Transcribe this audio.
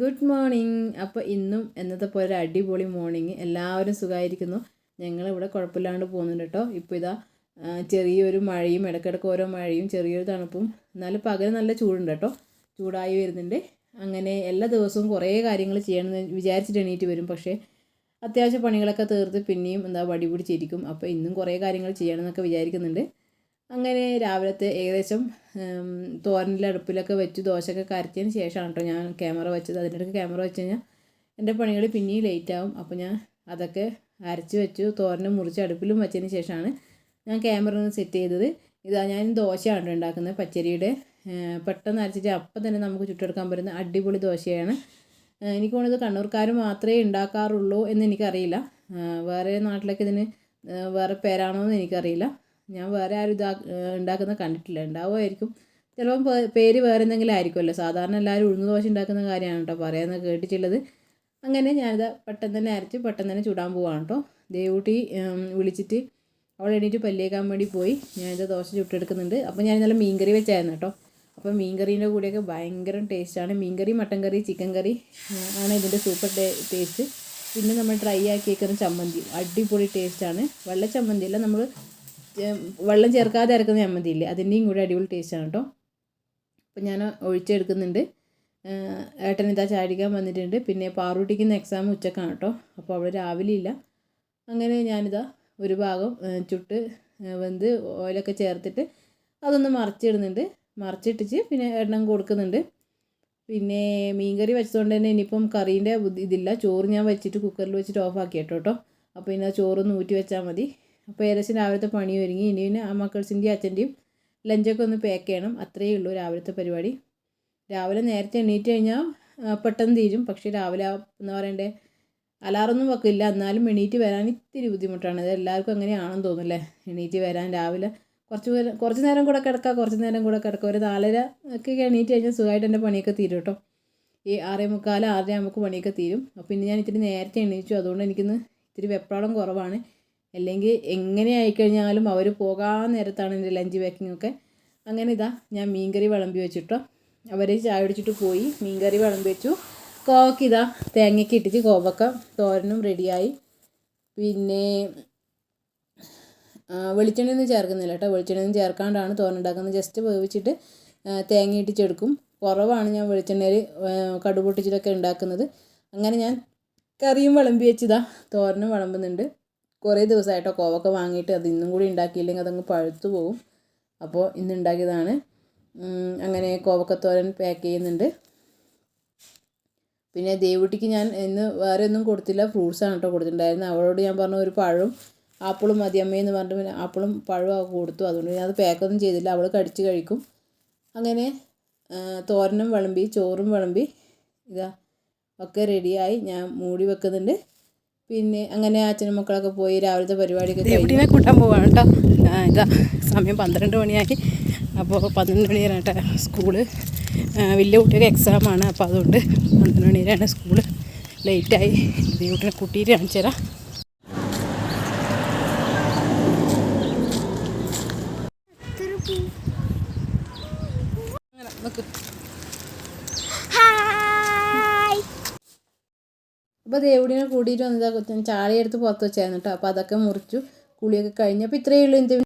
Good morning അപ്പോൾ ഇന്നും എന്നത്തെ പോലെ ഒരു അടിപൊളി മോർണിംഗ് എല്ലാവരും സുഖമായിരിക്കുന്നു ഞങ്ങളിവിടെ കുഴപ്പമില്ലാണ്ട് പോകുന്നുണ്ട് കേട്ടോ. ഇപ്പോൾ ഇതാ ചെറിയൊരു മഴയും ഇടയ്ക്കിടയ്ക്ക് ഓരോ മഴയും ചെറിയൊരു തണുപ്പും. എന്നാലും പകൽ നല്ല ചൂടുണ്ട് കേട്ടോ. ചൂടായി വരുന്നുണ്ട്. അങ്ങനെ എല്ലാ ദിവസവും കുറേ കാര്യങ്ങൾ ചെയ്യണമെന്ന് വിചാരിച്ചിട്ട് എണീറ്റ് വരും. പക്ഷേ അത്യാവശ്യ പണികളൊക്കെ തീർത്ത് പിന്നെയും എന്താ വടി പിടിച്ചിരിക്കും. അപ്പോൾ ഇന്നും കുറേ കാര്യങ്ങൾ ചെയ്യണമെന്നൊക്കെ വിചാരിക്കുന്നുണ്ട്. അങ്ങനെ രാവിലത്തെ ഏകദേശം തോരനിൽ അടുപ്പിലൊക്കെ വെച്ച് ദോശയൊക്കെ കരച്ചതിന് ശേഷമാണ് കേട്ടോ ഞാൻ ക്യാമറ വെച്ചത്. അടുത്ത് ക്യാമറ വെച്ച് കഴിഞ്ഞാൽ എന്റെ പണികൾ പിന്നെയും ലേറ്റ് ആവും. അപ്പോൾ ഞാൻ അതൊക്കെ അരച്ച് വെച്ചു തോരനും മുറിച്ച് അടുപ്പിലും വെച്ചതിന് ശേഷമാണ് ഞാൻ ക്യാമറ ഒന്ന് സെറ്റ് ചെയ്തത്. ഇതാ ഞാൻ ദോശയാണ് ഉണ്ടാക്കുന്നത് പച്ചരിയുടെ. പെട്ടെന്ന് അരച്ചിട്ട് അപ്പം തന്നെ നമുക്ക് ചുട്ടെടുക്കാൻ പറ്റുന്ന അടിപൊളി ദോശയാണ്. എനിക്ക് തോന്നുന്നത് കണ്ണൂർക്കാർ മാത്രമേ ഉണ്ടാക്കാറുള്ളൂ എന്ന് എനിക്കറിയില്ല. വേറെ നാട്ടിലൊക്കെ ഇതിന് വേറെ പേരാണോ എന്ന് എനിക്കറിയില്ല. ഞാൻ വേറെ ആരും ഇതാ ഉണ്ടാക്കുന്ന കണ്ടിട്ടില്ല. ഉണ്ടാവുമായിരിക്കും. ചിലപ്പം പേര് വേറെ എന്തെങ്കിലും ആയിരിക്കുമല്ലോ. സാധാരണ എല്ലാവരും ഉഴുന്ന് ദോശ ഉണ്ടാക്കുന്ന കാര്യമാണ് കേട്ടോ പറയുന്നത് കേട്ടിട്ടുള്ളത്. അങ്ങനെ ഞാനിത് പെട്ടെന്ന് തന്നെ അരച്ച് പെട്ടെന്ന് തന്നെ ചുടാൻ പോവാണ് കേട്ടോ. ദേവൂട്ടി വിളിച്ചിട്ട് അവൾ എണീറ്റ് പല്ലിയേക്കാൻ വേണ്ടി പോയി. ഞാനിത് ദോശ ചുട്ടെടുക്കുന്നുണ്ട്. അപ്പോൾ ഞാൻ ഇന്നലെ മീൻകറി വെച്ചായിരുന്നു കേട്ടോ. അപ്പോൾ മീൻകറീന്റെ കൂടെയൊക്കെ ഭയങ്കര ടേസ്റ്റാണ് മീൻകറി മട്ടൻ കറി ചിക്കൻ കറി ആണ് ഇതിന്റെ സൂപ്പർ ടേസ്റ്റ് പിന്നെ നമ്മൾ ഡ്രൈ ആക്കിയേക്കുന്ന ചമ്മന്തി. അടിപൊളി ടേസ്റ്റാണ് വെള്ള ചമ്മന്തി അല്ല നമ്മൾ വെള്ളം ചേർക്കാതെ ഇറക്കുന്ന ചമ്മന്തി ഇല്ലേ അതിന്റെയും കൂടെ അടിപൊളി ആണ് കേട്ടോ അപ്പം ഞാൻ ഒഴിച്ചെടുക്കുന്നുണ്ട്. ഏട്ടൻ ഇതാ ചാടിക്കാൻ വന്നിട്ടുണ്ട്. പിന്നെ പാറൂട്ടിക്കുന്ന എക്സാം ഉച്ചക്കാണ് കേട്ടോ അപ്പോൾ അവൾ രാവിലെ ഇല്ല. അങ്ങനെ ഞാനിതാ ഒരു ഭാഗം ചുട്ട് വെന്ത് ഓയിലൊക്കെ ചേർത്തിട്ട് അതൊന്ന് മറിച്ചിടുന്നുണ്ട്. മറിച്ചിട്ടിച്ച് പിന്നെ എണ്ണം കൊടുക്കുന്നുണ്ട്. പിന്നെ മീൻകറി വെച്ചതുകൊണ്ട് തന്നെ ഇനിയിപ്പം കറീന്റെ ഇതില്ല. ചോറ് ഞാൻ വെച്ചിട്ട് കുക്കറിൽ വെച്ചിട്ട് ഓഫ് ആക്കി കേട്ടോ കേട്ടോ അപ്പോൾ ഇനി ചോറ് ചോറൊന്ന് ഊറ്റി വെച്ചാൽ മതി. അപ്പോൾ ഏകദേശം രാവിലത്തെ പണി ഒരുങ്ങി. ഇനി പിന്നെ ആ മക്കൾസിന്റെയും അച്ഛന്റെയും ലഞ്ചൊക്കെ ഒന്ന് പാക്ക് ചെയ്യണം. അത്രയേ ഉള്ളൂ രാവിലത്തെ പരിപാടി. രാവിലെ നേരത്തെ എണീറ്റ് കഴിഞ്ഞാൽ പെട്ടെന്ന് തീരും. പക്ഷേ രാവിലെ എന്ന് പറയണ്ടേ അലാറൊന്നും വെക്കില്ല. എന്നാലും എണീറ്റ് വരാൻ ഇത്തിരി ബുദ്ധിമുട്ടാണ്. അത് എല്ലാവർക്കും അങ്ങനെയാണെന്ന് തോന്നുന്നല്ലേ? എണീറ്റ് വരാൻ രാവിലെ കുറച്ച് നേരം കുറച്ച് നേരം കൂടെ കിടക്കുക കുറച്ച് നേരം കൂടെ കിടക്കുക ഒരു നാലര ഒക്കെ എണീറ്റ് കഴിഞ്ഞാൽ സുഖമായിട്ട് എന്റെ പണിയൊക്കെ തീരും കേട്ടോ. ഈ ആറേ മുക്കാൽ ആറര ആകുമ്പോൾ പണിയൊക്കെ തീരും. അപ്പോൾ പിന്നെ ഞാൻ ഇത്തിരി നേരത്തെ എണീച്ചു. അതുകൊണ്ട് എനിക്കിന്ന് ഇത്തിരി വെപ്രാളം കുറവാണ്. അല്ലെങ്കിൽ എങ്ങനെ ആയിക്കഴിഞ്ഞാലും അവർ പോകാൻ നേരത്താണ് എന്റെ ലഞ്ച് പാക്കിംഗ് ഒക്കെ. അങ്ങനെ ഇതാ ഞാൻ മീൻകറി വിളമ്പി വെച്ചിട്ടോ. അവർ ചായ കുടിച്ചിട്ട് പോയി മീൻകറി വിളമ്പി വെച്ചു. കോവക്ക ഇതാ തേങ്ങയ്ക്ക് ഇട്ടിച്ച് കോവക്ക തോരനും റെഡിയായി പിന്നെ വെളിച്ചെണ്ണയൊന്നും ചേർക്കുന്നില്ല കേട്ടോ. വെളിച്ചെണ്ണയൊന്നും ചേർക്കാണ്ടാണ് തോരൻ ഉണ്ടാക്കുന്നത്. ജസ്റ്റ് വേവിച്ചിട്ട് തേങ്ങ ഇട്ടിച്ചെടുക്കും. കുറവാണ് ഞാൻ വെളിച്ചെണ്ണയിൽ കടുപൊട്ടിച്ചിട്ടൊക്കെ ഉണ്ടാക്കുന്നത്. അങ്ങനെ ഞാൻ കറിയും വിളമ്പി വെച്ചിതാ തോരനും വിളമ്പുന്നുണ്ട്. കുറേ ദിവസമായിട്ടോ കോവക്ക വാങ്ങിയിട്ട് അത് ഇന്നും കൂടി ഉണ്ടാക്കിയില്ലെങ്കിൽ അതങ്ങ് പഴുത്തു പോകും അപ്പോൾ ഇന്ന് ഉണ്ടാക്കിയതാണ്. അങ്ങനെ കോവക്കത്തോരൻ പാക്ക് ചെയ്യുന്നുണ്ട്. പിന്നെ ദേവുട്ടിക്ക് ഞാൻ ഇന്ന് വേറെ ഒന്നും കൊടുത്തില്ല. ഫ്രൂട്ട്സാണ് കേട്ടോ കൊടുത്തിട്ടുണ്ടായിരുന്നത്. അവളോട് ഞാൻ പറഞ്ഞു ഒരു പഴവും ആപ്പിളും മതി അമ്മയെന്ന് പറഞ്ഞിട്ട് പിന്നെ ആപ്പിളും പഴവും കൊടുത്തു. അതുകൊണ്ട് ഞാൻ അത് പാക്കൊന്നും ചെയ്തില്ല. അവൾ കടിച്ച് കഴിക്കും. അങ്ങനെ തോരനും വിളമ്പി ചോറും വിളമ്പി ഇതാ ഒക്കെ റെഡിയായി ഞാൻ മൂടി വെക്കുന്നുണ്ട്. പിന്നെ അങ്ങനെ അച്ഛനും മക്കളൊക്കെ പോയി രാവിലത്തെ പരിപാടിയൊക്കെ എവിടെ ദേവുട്ടിനെ കൂട്ടാൻ പോവാണ് കേട്ടോ ഇതാ സമയം പന്ത്രണ്ട് മണിയായി. അപ്പോൾ പന്ത്രണ്ട് മണി വരെ കേട്ടോ സ്കൂൾ വലിയ കുട്ടിയൊക്കെ എക്സാമാണ് അപ്പോൾ അതുകൊണ്ട് പന്ത്രണ്ട് മണി വരെയാണ് സ്കൂൾ ലേറ്റായി ദേവുട്ടിനെ കൂട്ടിയിട്ട് കാണിച്ചു തരാം. അങ്ങനെ നോക്ക്. അപ്പോൾ ദേവുടിനെ കൂടിയിട്ട് വന്നതാ കൊച്ചു ചാളയെടുത്ത് പുറത്ത് വെച്ചായിരുന്നു കേട്ടോ അപ്പോൾ അതൊക്കെ മുറിച്ചു. കുളിയൊക്കെ കഴിഞ്ഞപ്പോൾ ഇത്രയേ ഉള്ളൂ ഇന്നത്തെ